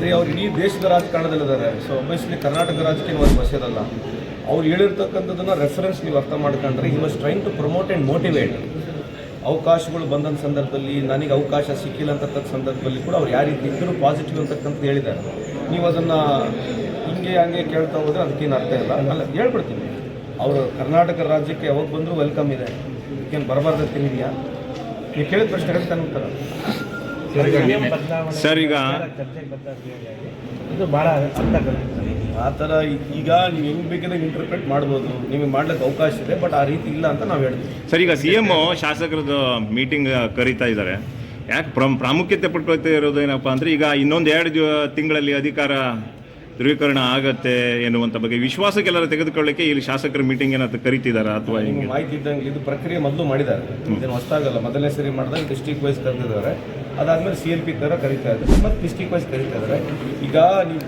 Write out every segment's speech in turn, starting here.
ಅದೇ ಅವ್ರು ಇಡೀ ದೇಶದ ರಾಜಕಾರಣದಲ್ಲಿದ್ದಾರೆ. ಸೊ ಒಬ್ವಿಯಸ್ಲಿ ಕರ್ನಾಟಕ ರಾಜಕೀಯ ಒಂದು ಬಸ್ಯದಲ್ಲ ಅವ್ರು ಹೇಳಿರ್ತಕ್ಕಂಥದ್ದನ್ನು ರೆಫರೆನ್ಸ್ ನೀವು ಅರ್ಥ ಮಾಡ್ಕೊಂಡ್ರೆ he was train to promote and motivate ಅವಕಾಶಗಳು ಬಂದಂಥ ಸಂದರ್ಭದಲ್ಲಿ, ನನಗೆ ಅವಕಾಶ ಸಿಕ್ಕಿಲ್ಲ ಅಂತಕ್ಕಂಥ ಸಂದರ್ಭದಲ್ಲಿ ಕೂಡ ಅವ್ರು ಯಾವ ರೀತಿ ಇದ್ದರೂ ಪಾಸಿಟಿವ್ ಅಂತಕ್ಕಂಥದ್ದು ಹೇಳಿದ್ದಾರೆ. ನೀವು ಅದನ್ನು ಹಿಂಗೆ ಹಂಗೆ ಕೇಳ್ತಾ ಹೋದರೆ ಅದಕ್ಕೇನು ಅರ್ಥ ಇಲ್ಲ. ಅಲ್ಲ, ಹೇಳ್ಬಿಡ್ತೀನಿ. ಅವರು ಕರ್ನಾಟಕ ರಾಜ್ಯಕ್ಕೆ ಯಾವಾಗ ಬಂದರೂ ವೆಲ್ಕಮ್ ಇದೆ. ಏನು ತಿಂದಿದೆಯಾ ನೀವು ಕೇಳಿದ ಪ್ರಶ್ನೆ ಹೇಳ್ತಾನೆ ಸರ್ ಈಗ ಇದು ಭಾಳ ಆ ಥರ ಈಗ ನೀವು ಹೆಂಗೆ ಬೇಕಾದಾಗ ಇಂಟರ್ಪ್ರೆಟ್ ಮಾಡ್ಬೋದು. ನಿಮಗೆ ಮಾಡ್ಲಿಕ್ಕೆ ಅವಕಾಶ ಇದೆ ಬಟ್ ಆ ರೀತಿ ಇಲ್ಲ ಅಂತ ನಾವು ಹೇಳ್ತೀವಿ. ಸರ್ ಈಗ ಸಿ ಎಂ ಶಾಸಕರದ್ದು ಮೀಟಿಂಗ್ ಕರೀತಾ ಇದ್ದಾರೆ. ಯಾಕೆ ಪ್ರಮ್ ಪ್ರಾಮುಖ್ಯತೆ ಪಡ್ಕೊಳ್ತಾ ಇರೋದು ಏನಪ್ಪ ಅಂದರೆ ಈಗ ಇನ್ನೊಂದು ಎರಡು ತಿಂಗಳಲ್ಲಿ ಅಧಿಕಾರ ಧ್ರುವೀಕರಣ ಆಗತ್ತೆ ಎನ್ನುವಂಥ ಬಗ್ಗೆ ವಿಶ್ವಾಸಕ್ಕೆಲ್ಲರೂ ತೆಗೆದುಕೊಳ್ಳಕ್ಕೆ ಇಲ್ಲಿ ಶಾಸಕರ ಮೀಟಿಂಗ್ ಏನಾದ್ರು ಕರಿತಿದ್ದಾರೆ ಅಥವಾ ನಿಮ್ಗೆ ಹಿಂಗೆ? ಮಾಹಿತಿ ಇದ್ದಂಗೆ ಇದು ಪ್ರಕ್ರಿಯೆ ಮೊದಲು ಮಾಡಿದ್ದಾರೆ. ಇದೇನು ಹೊಸ್ತಾಗಲ್ಲ ಮೊದಲನೇ ಸರಿ ಮಾಡಿದಾಗ ಡಿಸ್ಟಿಕ್ ವೈಸ್ ಕರೆದಿದ್ದಾರೆ. ಅದಾದಮೇಲೆ ಸಿ ಎಲ್ ಪಿ ಥರ ಕರಿತಾ ಇದ್ದಾರೆ. ಮತ್ತು ಡಿಸ್ಟಿಕ್ ವೈಸ್ ಕರಿತಾ ಇದ್ದಾರೆ. ಈಗ ನೀವು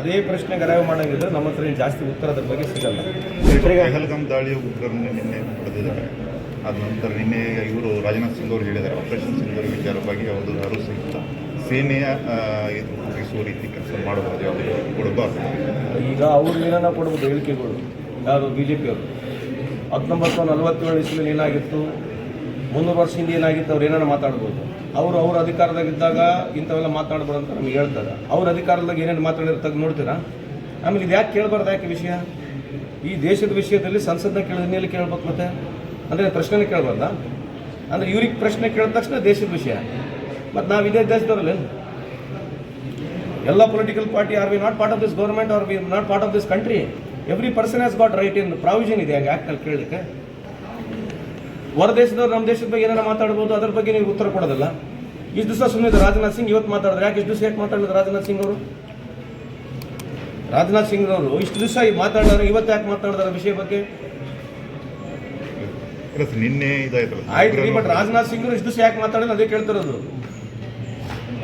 ಅದೇ ಪ್ರಶ್ನೆ ಅರಿವು ಮಾಡೋಂಗಿದ್ರೆ ನಮ್ಮ ಹತ್ರ ಜಾಸ್ತಿ ಉತ್ತರ ಅದ್ರ ಬಗ್ಗೆ ಸಿಗಲ್ಲ. ಪಹಲ್ಗಾಮ್ ದಾಳಿಯ ಉಗ್ರರನ್ನು ನಿನ್ನೆ ಪಡೆದಿದ್ದಾರೆ. ಅದ ನಂತರ ನಿನ್ನೆ ಇವರು ರಾಜನಾಥ್ ಸಿಂಗ್ ಅವರು ಹೇಳಿದ್ದಾರೆ. ಆಪರೇಷನ್ ಸಿಂಧೂರ್ ವಿಚಾರವಾಗಿ ಅವರು ಯಾರು ಸಹಿತ ಸೇನೆಯ ಇದು ಮುಗಿಸುವ ರೀತಿ ಕೆಲಸ ಮಾಡಬಹುದು ಯಾವುದು ಕೊಡಬಾರ್ದು ಈಗ ಅವ್ರು ಏನನ್ನ ಕೊಡ್ಬೋದು, ಹೇಳಿಕೆಗಳು. ಯಾರು ಬಿ ಜೆ ಪಿಯವರು ಹತ್ತೊಂಬತ್ತು ನೂರ ನಲವತ್ತೇಳು ಇಸ್ವಿಯಲ್ಲಿ ಏನಾಗಿತ್ತು? ಮುನ್ನೂರು ವರ್ಷ ಹಿಂದೆ ಏನಾಗಿತ್ತು? ಅವ್ರು ಏನಾರ ಮಾತಾಡ್ಬೋದು? ಅವರು ಅವ್ರ ಅಧಿಕಾರದಾಗಿದ್ದಾಗ ಇಂಥವೆಲ್ಲ ಮಾತಾಡ್ಬೋದು ಅಂತ ನಮ್ಗೆ ಹೇಳ್ತಾರೆ. ಅವ್ರ ಅಧಿಕಾರದಾಗ ಏನೇನು ಮಾತಾಡಿರ್ತಾಗ ನೋಡ್ತೀರಾ? ಆಮೇಲೆ ಇದು ಯಾಕೆ ಕೇಳಬಾರ್ದು, ಯಾಕೆ ವಿಷಯ? ಈ ದೇಶದ ವಿಷಯದಲ್ಲಿ ಸಂಸತ್ನ ಕೇಳಿದ ಮೇಲೆ ಕೇಳ್ಬೇಕು ಮತ್ತೆ? ಅಂದರೆ ಪ್ರಶ್ನೆನೇ ಕೇಳಬಾರ್ದಾ? ಅಂದರೆ ಇವ್ರಿಗೆ ಪ್ರಶ್ನೆ ಕೇಳಿದ ತಕ್ಷಣ ದೇಶದ ವಿಷಯ. ಮತ್ತು ನಾವು ಇದೇ ದೇಶದವ್ರಲ್ಲೇನು ಎಲ್ಲ political party are we not part of this government are we not part of this country every person has got right in provision ಇದೆ ಹಂಗೆ ಆ್ಯಕ್ಟಲ್ಲಿ ಕೇಳಲಿಕ್ಕೆ. ಹೊರ ದೇಶದವ್ರು ನಮ್ಮ ದೇಶದ ಬಗ್ಗೆ ಏನಾರ ಮಾತಾಡ್ಬೋದು ಅದ್ರ ಬಗ್ಗೆ ನೀವು ಉತ್ತರ ಕೊಡೋದಲ್ಲ. ಇಷ್ಟು ದಿವಸ ಸುಮ್ಮನೆ ರಾಜನಾಥ್ ಸಿಂಗ್ ಇವತ್ತು ಮಾತಾಡಿದ್ರೆ ಯಾಕೆ ಇಷ್ಟು ದಿವಸ ಯಾಕೆ ಮಾತಾಡಿದ್ರು ರಾಜನಾಥ್ ಸಿಂಗ್ ಅವರು? ರಾಜನಾಥ್ ಸಿಂಗ್ ಅವರು ಇಷ್ಟು ದಿವಸ ಮಾತಾಡಿದ್ರೆ ಇವತ್ತು ಯಾಕೆ ಮಾತಾಡಿದಾರೆ ವಿಷಯ ಬಗ್ಗೆ? ನಿನ್ನೆ ಆಯ್ತು ರೀ ಬಟ್ ರಾಜನಾಥ್ ಸಿಂಗ್ ಇಷ್ಟು ದಿವಸ ಯಾಕೆ ಮಾತಾಡಿಲ್ಲ ಅದೇ ಕೇಳ್ತಿರೋದು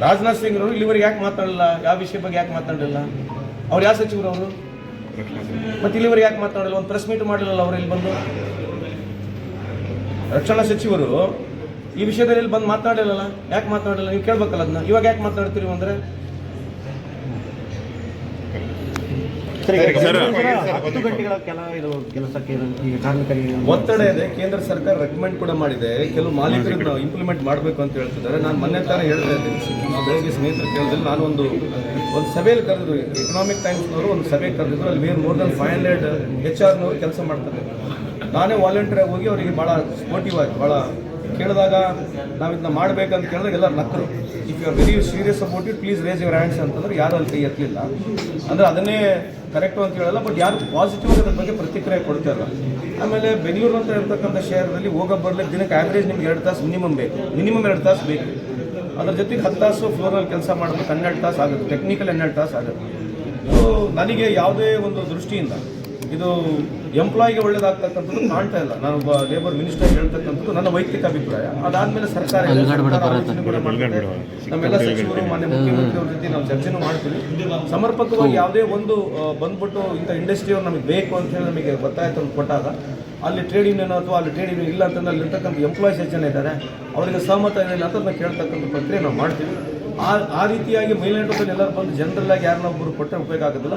ರಾಜನಾಥ್ ಸಿಂಗ್ ಅವರು ಇಲ್ಲಿವರೆಗೆ ಯಾಕೆ ಮಾತಾಡಲಿಲ್ಲ ಯಾವ ವಿಷಯ ಬಗ್ಗೆ ಯಾಕೆ ಮಾತಾಡಲಿಲ್ಲ ಅವ್ರು ಯಾವ ಸಚಿವರು ಅವರು. ಮತ್ತೆ ಇಲ್ಲಿವರೆಗೆ ಯಾಕೆ ಮಾತಾಡಲ್ಲ? ಒಂದು ಪ್ರೆಸ್ ಮೀಟ್ ಮಾಡಲಿಲ್ಲ ಅವರು ಇಲ್ಲಿ ಬಂದು? ರಕ್ಷಣಾ ಸಚಿವರು ಈ ವಿಷಯದಲ್ಲಿ ಇಲ್ಲಿ ಬಂದು ಮಾತಾಡಲಿಲ್ಲ ಯಾಕೆ ಮಾತಾಡಲಿಲ್ಲ? ನೀವು ಕೇಳ್ಬೇಕಲ್ಲ ಅದನ್ನ ಇವಾಗ ಯಾಕೆ ಮಾತಾಡ್ತೀರಿ ಅಂದ್ರೆ ಸರ್, ಈಗ ಸರ್, ಹತ್ತು ಗಂಟೆಗಳ ಕೆಲ ಇದು ಕೆಲಸಕ್ಕೆ ಇದು ಈಗ ಕಾರ್ಮಿಕರಿಗೆ ಒತ್ತಡ ಇದೆ ಕೇಂದ್ರ ಸರ್ಕಾರ ರೆಕಮೆಂಡ್ ಕೂಡ ಮಾಡಿದೆ. ಕೆಲವು ಮಾಲೀಕರಿಗೆ ನಾವು ಇಂಪ್ಲಿಮೆಂಟ್ ಮಾಡಬೇಕು ಅಂತ ಹೇಳ್ತಿದ್ದಾರೆ. ನಾನು ಮೊನ್ನೆ ತಾನೇ ಹೇಳ್ತಾ ಇದ್ದೀನಿ. ನಾವು ಬೆಳಗ್ಗೆ ಸ್ನೇಹಿತರು ಕೇಳಿದಲ್ಲಿ ನಾನು ಒಂದು ಒಂದು ಸಭೆಯಲ್ಲಿ ಕರೆದ್ರು ಎಕನಾಮಿಕ್ ಟೈಮ್ಸ್ನವರು ಒಂದು ಸಭೆ ಕರೆದಿದ್ರು. ಅಲ್ಲಿ where more than five hundred H ಆರ್ನವರು ಕೆಲಸ ಮಾಡ್ತಾರೆ. ನಾನೇ ವಾಲಂಟಿಯರ್ ಹೋಗಿ ಅವರಿಗೆ ಭಾಳ ಸ್ಪೋರ್ಟಿವ್ ಆಗಿ ಭಾಳ ಕೇಳಿದಾಗ ನಾವು ಇದನ್ನ ಮಾಡಬೇಕಂತ ಕೇಳಿದಾಗ ಎಲ್ಲ ನಕ್ಕರು if you are very serious about it please raise your hands ಅಂತಂದ್ರೆ ಯಾರು ಅಲ್ಲಿ ಕೈ ಎತ್ತಲಿಲ್ಲ. ಅಂದರೆ ಅದನ್ನೇ ಕರೆಕ್ಟು ಅಂತ ಹೇಳಲ್ಲ ಬಟ್ ಯಾರು ಪಾಸಿಟಿವ್ ಅದ್ರ ಬಗ್ಗೆ ಪ್ರತಿಕ್ರಿಯೆ ಕೊಡ್ತಾರಲ್ಲ ಆಮೇಲೆ ಬೆಂಗಳೂರು ಅಂತ ಇರ್ತಕ್ಕಂಥ ಶಹರದಲ್ಲಿ ಹೋಗೋ ಬರಲಿಕ್ಕೆ ದಿನಕ್ಕೆ ಆ್ಯಾವ್ರೇಜ್ ನಿಮ್ಗೆ ಎರಡು ತಾಸು ಮಿನಿಮಮ್ ಬೇಕು. ಮಿನಿಮಮ್ ಎರಡು ತಾಸು ಬೇಕು. ಅದ್ರ ಜೊತೆಗೆ ಹತ್ತು ತಾಸು ಫ್ಲೋರಲ್ಲಿ ಕೆಲಸ ಮಾಡಬೇಕು, ಹನ್ನೆರಡು ತಾಸು ಆಗುತ್ತೆ. ಟೆಕ್ನಿಕಲ್ ಹನ್ನೆರಡು ತಾಸು ಆಗುತ್ತೆ. ಸೊ ನನಗೆ ಯಾವುದೇ ಒಂದು ದೃಷ್ಟಿಯಿಂದ ಇದು ಎಂಪ್ಲಾಯಿಗೆ ಒಳ್ಳೇದಾಗ್ತಕ್ಕಂಥದ್ದು ಕಾಣ್ತಾ ಇಲ್ಲ. ನಾನು ಒಬ್ಬ ಲೇಬರ್ ಮಿನಿಸ್ಟರ್ ಹೇಳ್ತಕ್ಕಂಥದ್ದು ನನ್ನ ವೈಯಕ್ತಿಕ ಅಭಿಪ್ರಾಯ. ಅದಾದ್ಮೇಲೆ ಸರ್ಕಾರ. ನಮ್ಮೆಲ್ಲ ಸಚಿವರು ಮಾನ್ಯ ಮುಖ್ಯಮಂತ್ರಿ ಅವ್ರ ಜೊತೆ ನಾವು ಚರ್ಚೆನೂ ಮಾಡ್ತೀವಿ. ಸಮರ್ಪಕವಾಗಿ ಯಾವುದೇ ಒಂದು ಬಂದ್ಬಿಟ್ಟು ಇಂಥ ಇಂಡಸ್ಟ್ರಿಯವ್ರು ನಮಗೆ ಬೇಕು ಅಂತ ಹೇಳಿ ನಮಗೆ ಗೊತ್ತಾಯ್ತು ಅಂತ ಕೊಟ್ಟಾಗ ಅಲ್ಲಿ ಟ್ರೇಡ್ ಯೂನಿಯನ್ ಅಥವಾ ಅಲ್ಲಿ ಟ್ರೇಡ್ ಯೂನಿಯನ್ ಇಲ್ಲ ಅಂತಂದ್ರೆ ಅಲ್ಲಿರ್ತಕ್ಕಂಥ ಎಂಪ್ಲಾಯೀಸ್ ಎಷ್ಟು ಜನ ಇದ್ದಾರೆ? ಅವರಿಗೆ ಸಹಮತ ಏನಿಲ್ಲ ಅಂತ ನಾವು ಕೇಳ್ತಕ್ಕಂಥ ಪ್ರಕ್ರಿಯೆ ನಾವು ಮಾಡ್ತೀವಿ. ಆ ಆ ರೀತಿಯಾಗಿ ಮೇಲ್ನೋಟದಲ್ಲಿ ಎಲ್ಲರೂ ಬಂದು ಜನರಲ್ ಆಗಿ ಯಾರನ್ನ ಒಬ್ಬರು ಕೊಟ್ಟರೆ ಉಪಯೋಗ ಆಗೋದಿಲ್ಲ.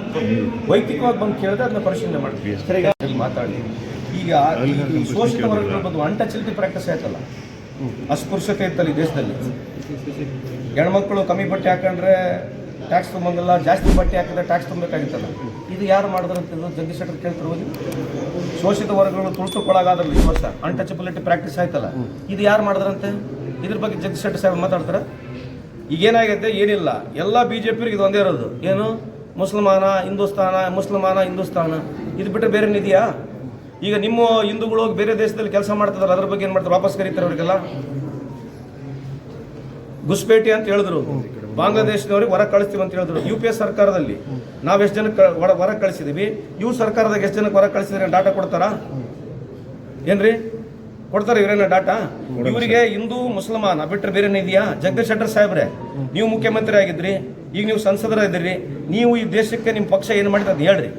ವೈಯಕ್ತಿಕವಾಗಿ ಬಂದು ಕೇಳಿದ್ರೆ ಅದನ್ನ ಪರಿಶೀಲನೆ ಮಾಡ್ತೀವಿ. ಮಾತಾಡಿ. ಈಗ ಶೋಷಿತ ವರ್ಗಗಳು ಬಂದು ಅಂಟಚಿಲಿಟಿ ಪ್ರಾಕ್ಟೀಸ್ ಆಯ್ತಲ್ಲ? ಅಸ್ಪೃಶ್ಯತೆ ಇತ್ತಲ್ಲ ಈ ದೇಶದಲ್ಲಿ. ಹೆಣ್ಮಕ್ಳು ಕಮ್ಮಿ ಬಟ್ಟೆ ಹಾಕೊಂಡ್ರೆ ಟ್ಯಾಕ್ಸ್ ತುಂಬಂಗಿಲ್ಲ ಜಾಸ್ತಿ ಬಟ್ಟೆ ಹಾಕಿದ್ರೆ ಟ್ಯಾಕ್ಸ್ ತುಂಬಬೇಕಾಗಿತ್ತಲ್ಲ? ಇದು ಯಾರು ಮಾಡಿದ್ರಂತ ಅಂತ ಜಗದೀಶ್ ಶೆಟ್ಟರ್ ಕೇಳ್ತಿರ್ಬೋದು ಶೋಷಿತ ವರ್ಗಗಳು ತುಳಿತುಕೊಳಗಾದ್ರಲ್ಲ ಈ ವರ್ಷ. ಅನ್ಟಚಬಿಲಿಟಿ ಪ್ರಾಕ್ಟೀಸ್ ಆಯ್ತಲ್ಲ? ಇದು ಯಾರು ಮಾಡಿದ್ರಂತೆ ಇದ್ರ ಬಗ್ಗೆ ಜಗದೀಶ್ ಶೆಟ್ಟರ್ ಸಾಹೇಬ್ ಮಾತಾಡ್ತಾರೆ? ಈಗೇನಾಗೈತೆ? ಏನಿಲ್ಲ. ಎಲ್ಲ ಬಿ ಜೆ ಪಿರಿಗೆ ಇದು ಒಂದೇ ಇರೋದು. ಏನು? ಮುಸಲ್ಮಾನ, ಹಿಂದೂಸ್ತಾನ ಮುಸಲ್ಮಾನ, ಹಿಂದೂಸ್ತಾನ. ಇದು ಬಿಟ್ಟರೆ ಬೇರೆ ಇದೆಯಾ? ಈಗ ನಿಮ್ಮ ಹಿಂದೂಗಳು ಹೋಗಿ ಬೇರೆ ದೇಶದಲ್ಲಿ ಕೆಲಸ ಮಾಡ್ತಿದಾರೆ, ಅದ್ರ ಬಗ್ಗೆ ಏನು ಮಾಡ್ತಾರೆ? ವಾಪಸ್ ಕರೀತಾರೆ ಅವರಿಗೆಲ್ಲ? ಗುಸ್ಪೇಟೆ ಅಂತ ಹೇಳಿದ್ರು. ಬಾಂಗ್ಲಾದೇಶದವ್ರಿಗೆ ಹೊರ ಕಳಿಸ್ತೀವಿ ಅಂತ ಹೇಳಿದ್ರು. ಯು ಪಿ ಎಸ್ ಸರ್ಕಾರದಲ್ಲಿ. ನಾವು ಎಷ್ಟು ಜನಕ್ಕೆ ಹೊರ ಕಳಿಸಿದೀವಿ? ಇವ್ರ ಸರ್ಕಾರದಾಗ ಎಷ್ಟು ಜನಕ್ಕೆ ಹೊರ ಕಳಿಸಿದ್ರೆ ಡಾಟಾ ಕೊಡ್ತಾರಾ? ಏನ್ರಿ? ಕೊಡ್ತಾರೆ ಇವರೇನ ಡಾಟಾ? ಇವರಿಗೆ ಹಿಂದೂ ಮುಸಲ್ಮಾನ ಬಿಟ್ಟರೆ ಬೇರೆ ಇದೆಯಾ? ಜಗದೀಶ್ ಶೆಟ್ಟರ್ ಸಾಹೇಬ್ರೆ ನೀವು ಮುಖ್ಯಮಂತ್ರಿ ಆಗಿದ್ರಿ ಈಗ ನೀವು ಸಂಸದರ ಇದ್ದೀರಿ ನೀವು ಈ ದೇಶಕ್ಕೆ ನಿಮ್ಮ ಪಕ್ಷ ಏನು ಮಾಡಿದ್ರೆ ಅದು ಹೇಳ್ರಿ.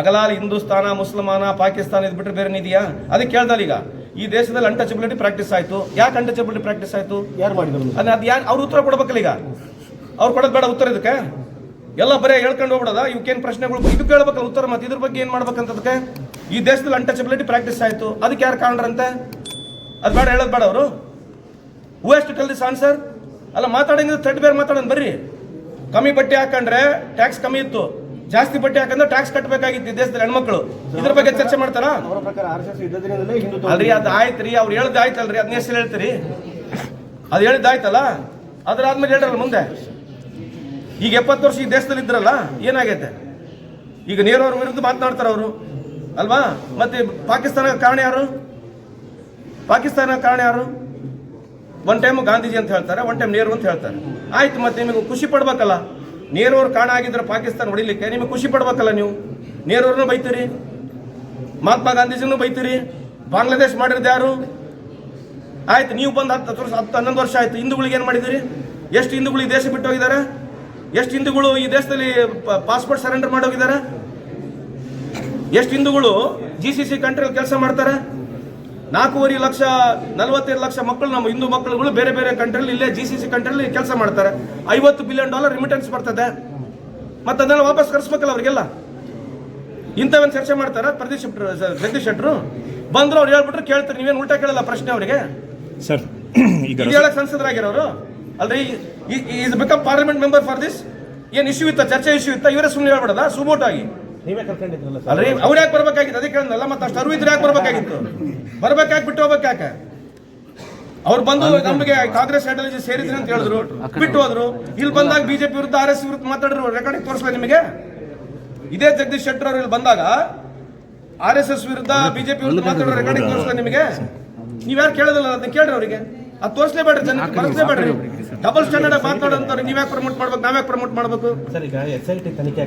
ಅಗಲಾಲ್ ಹಿಂದೂಸ್ತಾನ ಮುಸಲ್ಮಾನ ಪಾಕಿಸ್ತಾನ ಇದು ಬಿಟ್ಟರೆ ಬೇರೆ ಇದೆಯಾ? ಅದಕ್ಕೆ ಕೇಳ್ದಲ್ಲ ಈಗ. ಈ ದೇಶದಲ್ಲಿ ಅನ್ಟಚಬಿಲಿಟಿ ಪ್ರಾಕ್ಟೀಸ್ ಆಯ್ತು. ಯಾಕೆ ಅನ್ಟಚಬಿಲಿಟಿ ಪ್ರಾಕ್ಟೀಸ್ ಆಯಿತು? ಯಾರು ಮಾಡಿದ್ರು? ಅದು ಅದು ಯಾರು ಅವ್ರು ಉತ್ತರ ಕೊಡ್ಬೇಕಲ್ಲ ಈಗ. ಅವ್ರು ಕೊಡೋದು ಬೇಡ ಉತ್ತರ ಇದಕ್ಕೆ. ಎಲ್ಲ ಬರೀ ಹೇಳ್ಕೊಂಡು ಹೋಗ್ಬಿಡೋದ? ಇವಕ್ಕೇನು ಪ್ರಶ್ನೆಗಳು ಇದು ಕೇಳ್ಬೇಕಲ್ಲ ಉತ್ತರ ಮತ್ತೆ ಇದ್ರ ಬಗ್ಗೆ ಏನು ಮಾಡ್ಬೇಕಂತದಕ್ಕೆ? ಈ ದೇಶದಲ್ಲಿ ಅನ್ಟಚಬಿಲಿಟಿ ಪ್ರಾಕ್ಟೀಸ್ ಆಯಿತು. ಅದಕ್ಕೆ ಯಾರು ಕಾಣ್ರಂತೆ ಅದು ಬೇಡ ಹೇಳೋದು ಬೇಡ ಅವರು. ಹೂ ಎಷ್ಟು ಟೆಲ್ ದಿಸ್ ಆನ್ಸರ್ ಅಲ್ಲ ಮಾತಾಡಂಗಿದ್ರೆ ಥರ್ಡ್ ಬೇರೆ ಮಾತಾಡೋಣ ಬರ್ರಿ. ಕಮ್ಮಿ ಬಟ್ಟೆ ಹಾಕೊಂಡ್ರೆ ಟ್ಯಾಕ್ಸ್ ಕಮ್ಮಿ ಇತ್ತು. ಜಾಸ್ತಿ ಬಟ್ಟೆ ಹಾಕಂದ್ರೆ ಟ್ಯಾಕ್ಸ್ ಕಟ್ಟಬೇಕಾಗಿತ್ತು ದೇಶದಲ್ಲಿ ಹೆಣ್ಮಕ್ಳು. ಇದ್ರ ಬಗ್ಗೆ ಚರ್ಚೆ ಮಾಡ್ತಾರ? ಅಲ್ರಿ ಅದು ಆಯ್ತು ರೀ ಅವ್ರು ಹೇಳ್ದು ಆಯ್ತಲ್ರಿ ಅದನ್ನ ಹೆಸರು ಹೇಳ್ತೀರಿ. ಅದು ಹೇಳಿದ್ದು ಆಯ್ತಲ್ಲ? ಅದ್ರಾದ್ಮೇಲೆ ಹೇಳ್ರಲ್ಲ ಮುಂದೆ. ಈಗ ಎಪ್ಪತ್ತು ವರ್ಷ ಈ ದೇಶದಲ್ಲಿ ಇದ್ರಲ್ಲ ಏನಾಗೈತೆ? ಈಗ ನೀರವ್ರ ವಿರುದ್ಧ ಮಾತನಾಡ್ತಾರ ಅವರು ಅಲ್ವಾ? ಮತ್ತೆ ಪಾಕಿಸ್ತಾನ ಕಾರಣ ಯಾರು? ಪಾಕಿಸ್ತಾನ ಕಾರಣ ಯಾರು? ಒನ್ ಟೈಮ್ ಗಾಂಧೀಜಿ ಅಂತ ಹೇಳ್ತಾರೆ ಒನ್ ಟೈಮ್ ನೇರು ಅಂತ ಹೇಳ್ತಾರೆ. ಆಯ್ತು ಮತ್ತೆ ನಿಮಗೆ ಖುಷಿ ಪಡ್ಬೇಕಲ್ಲ? ನೇರವ್ರು ಕಾಣ ಆಗಿದ್ರೆ ಪಾಕಿಸ್ತಾನ ಹೊಡಿಲಿಕ್ಕೆ ನಿಮಗೆ ಖುಷಿ ಪಡ್ಬೇಕಲ್ಲ ನೀವು? ನೇರವ್ರನ್ನೂ ಬೈತೀರಿ? ಮಹಾತ್ಮ ಗಾಂಧೀಜಿನೂ ಬೈತೀರಿ? ಬಾಂಗ್ಲಾದೇಶ್ ಮಾಡಿರೋದು ಯಾರು? ಆಯ್ತು, ನೀವು ಬಂದು ಹತ್ತು ಹತ್ತು ವರ್ಷ, ಹತ್ತು ಹನ್ನೊಂದು ವರ್ಷ ಆಯ್ತು, ಹಿಂದೂಗಳಿಗೆ ಏನು ಮಾಡಿದಿರಿ ಎಷ್ಟು ಹಿಂದೂಗಳು ಈ ದೇಶ ಬಿಟ್ಟು ಹೋಗಿದ್ದಾರೆ? ಎಷ್ಟು ಹಿಂದೂಗಳು ಈ ದೇಶದಲ್ಲಿ ಪಾಸ್ಪೋರ್ಟ್ ಸರೆಂಡರ್ ಮಾಡೋಗಿದ್ದಾರೆ ಎಷ್ಟು ಹಿಂದೂಗಳು ಜಿ ಸಿ ಸಿ ಕಂಟ್ರಿಯಲ್ಲಿ ಕೆಲಸ ಮಾಡ್ತಾರೆ? ನಾಲ್ಕೂವರೆ ಲಕ್ಷ ನಲವತ್ತೈದು ಲಕ್ಷ ಮಕ್ಕಳು ನಮ್ಮ ಹಿಂದೂ ಮಕ್ಕಳುಗಳು ಬೇರೆ ಬೇರೆ ಕಂಟ್ರಿಲಿ ಇಲ್ಲೇ ಜಿ ಸಿ ಸಿ ಕಂಟ್ರಿಲಿ ಕೆಲಸ ಮಾಡ್ತಾರೆ. ಐವತ್ತು ಬಿಲಿಯನ್ ಡಾಲರ್ ರಿಮಿಟೆನ್ಸ್ ಬರ್ತದೆ. ಮತ್ತೆ ಅದನ್ನೆಲ್ಲ ವಾಪಸ್ ಕರೆಸ್ಬೇಕಲ್ಲ ಅವರಿಗೆಲ್ಲ? ಇಂಥವೇನು ಚರ್ಚೆ ಮಾಡ್ತಾರೆ ಪ್ರದೀಶ್ ಜಗದೀಶ್ ಶೆಟ್ರು? ಬಂದ್ರು ಅವ್ರು ಹೇಳ್ಬಿಟ್ರು ಕೇಳ್ತಾರೆ ನೀವೇನು ಉಲ್ಟಾ ಕೇಳಲ್ಲ ಪ್ರಶ್ನೆ ಅವರಿಗೆ? ಸರ್ ಈಗ ಹೇಳಕ್ ಸಂಸದರಾಗಿರೋರು? ಅಲ್ರಿ is become parliament member for this ಏನ್ ಇಶ್ಯೂ ಇತ್ತ? ಚರ್ಚೆ ಇಶ್ಯೂ ಇತ್ತ? ಇವರೇ ಸುಮ್ಮನೆ ಹೇಳ್ಬಿಡದ? ಸುಬೋಟ್ ಆಗಿ ನೀವೇ ಕರ್ಕೊಂಡಿದ್ರಲ್ಲ ಸರ್? ಅಲ್ರಿ ಅವ್ರು ಯಾಕೆ ಬರ್ಬೇಕಾಗಿತ್ತು? ಅದೇ ಕೇಳಿದ್ನಲ್ಲ ಮತ್ತೆ ಅಷ್ಟು ಅರಿವು ಯಾಕೆ ಬರ್ಬೇಕಾಗಿತ್ತು? ಬರ್ಬೇಕಾಗಿ ಬಿಟ್ಟು ಹೋಗ್ಬೇಕು ಯಾಕೆ? ಅವ್ರು ಬಂದು ನಮಗೆ ಕಾಂಗ್ರೆಸ್ ಐಡಿಯಾಲಜಿ ಸೇರಿದ್ರಿ ಅಂತ ಹೇಳಿದ್ರು. ಬಿಟ್ಟು ಹೋದ್ರು. ಇಲ್ಲಿ ಬಂದಾಗ ಬಿಜೆಪಿ ವಿರುದ್ಧ ಆರ್ ಎಸ್ ವಿರುದ್ಧ ಮಾತಾಡಿದ್ರು ರೆಕಾರ್ಡಿಂಗ್ ತೋರಿಸ್ಲ ನಿಮಗೆ? ಇದೇ ಜಗದೀಶ್ ಶೆಟ್ಟರ್ ಅವರು ಇಲ್ಲಿ ಬಂದಾಗ ಆರ್ ಎಸ್ ಎಸ್ ವಿರುದ್ಧ ಬಿಜೆಪಿ ವಿರುದ್ಧ ಮಾತಾಡೋ ರೆಕಾರ್ಡಿಂಗ್ ತೋರಿಸ್ಲ ನಿಮಗೆ? ನೀವ್ ಯಾರು ಕೇಳೋದಿಲ್ಲ ಅದನ್ನ ಕೇಳ್ರಿ ಅವರಿಗೆ. ಅದು ತೋರಿಸಲೇಬೇಡ್ರಿ ಜನಕ್ಕೆ ಬೇಡ್ರಿ. ಡಬಲ್ ಸ್ಟ್ಯಾಂಡರ್ಡ್ ಮಾತಾಡೋಂತಾರೆ ನೀವ್ಯಾಕೆ ಪ್ರಮೋಟ್ ಮಾಡ್ಬೇಕು ನಾವ್ಯಾಕೆ ಪ್ರಮೋಟ್ ಮಾಡ್ಬೇಕು? ಸರ್ ಈಗ ಎಸ್ ಐ ಟಿ ತನಿಖೆ